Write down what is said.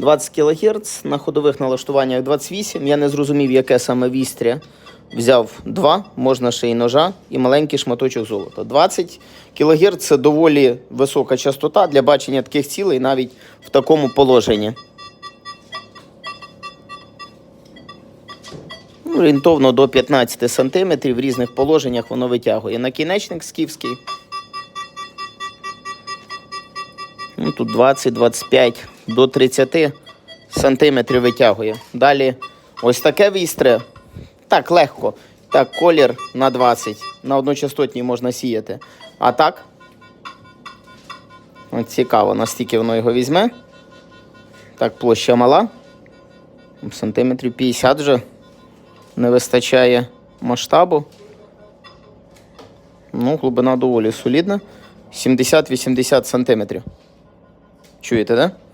20 кГц, на ходових налаштуваннях 28. Я не зрозумів, яке саме вістря. Взяв два, можна ще й ножа, і маленький шматочок золота. 20 кГц це доволі висока частота для бачення таких цілей навіть в такому положенні. Ну, Орієнтовно до 15 см в різних положеннях воно витягує. Накінечник скіфський. Ну, тут 20-25 до 30 сантиметрів витягує. Далі ось таке вістре. Так, легко. Так, колір на 20. На одночастотній можна сіяти. А так. От цікаво, настільки воно його візьме. Так, площа мала. Сантиметрів 50 вже не вистачає масштабу. Ну, глибина доволі солідна. 70-80 сантиметрів. QYT'den.